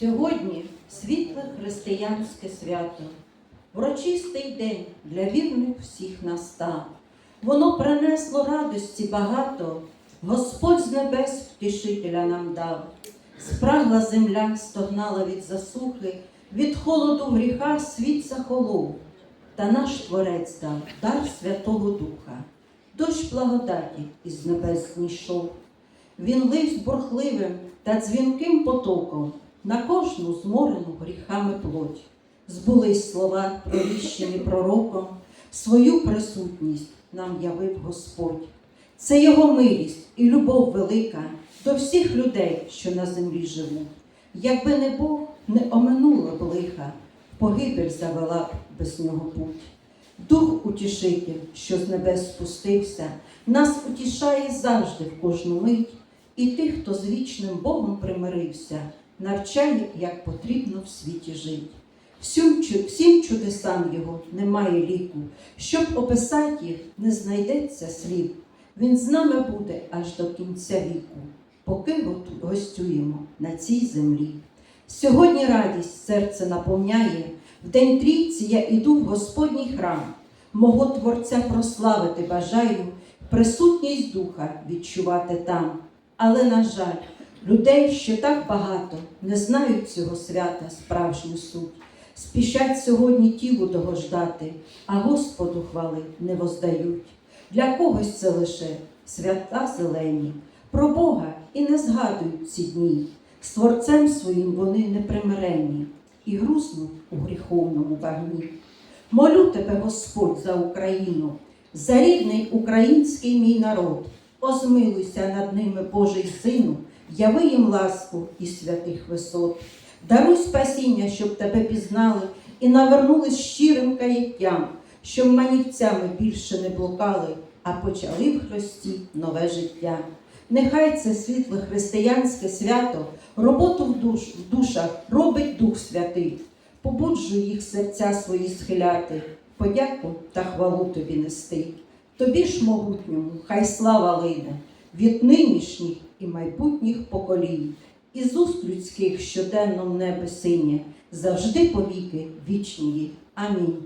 Сьогодні світле християнське свято, урочистий день для вірних всіх настав. Воно принесло радості багато, Господь з небес втішителя нам дав. Спрагла земля стогнала від засухи, від холоду гріха світ захолов, та наш Творець дав дар Святого Духа, дощ благодаті із небес знійшов. Він лив бурхливим та дзвінким потоком на кожну зморену гріхами плоть. Збулись слова, провіщені пророком, свою присутність нам явив Господь. Це його милість і любов велика до всіх людей, що на землі живуть. Якби не Бог, не оминула б лиха, погибель завела б без нього путь. Дух утішитель, що з небес спустився, нас утішає завжди в кожну мить, і тих, хто з вічним Богом примирився, навчає, як потрібно в світі жити. Всім, чудесам його немає ліку, щоб описати їх, не знайдеться слів. Він з нами буде аж до кінця віку, поки гостюємо на цій землі. Сьогодні радість серце наповняє, в день трійці я іду в Господній храм, мого Творця прославити бажаю, присутність духа відчувати там. Але, на жаль, людей ще так багато не знають цього свята справжню суть. Спішать сьогодні тілу догождати, а Господу хвали не воздають. Для когось це лише свята зелені, про Бога і не згадують ці дні. З Творцем своїм вони непримиренні і грузнуть у гріховному вогні. Молю тебе, Господь, за Україну, за рідний український мій народ. Озмилуйся над ними, Божий Сину, яви їм ласку і святих висот. Даруй спасіння, щоб тебе пізнали і навернулись щирим каяттям, щоб манівцями більше не блукали, а почали в Христі нове життя. Нехай це світле християнське свято, роботу в, душ, в душах робить Дух Святий, побуджуй їх серця свої схиляти, подяку та хвалу тобі нести. Тобі ж могутньому, хай слава лине від нинішніх і майбутніх поколінь, і з уст людських щоденно в небе синє, завжди повіки вічні. Амінь.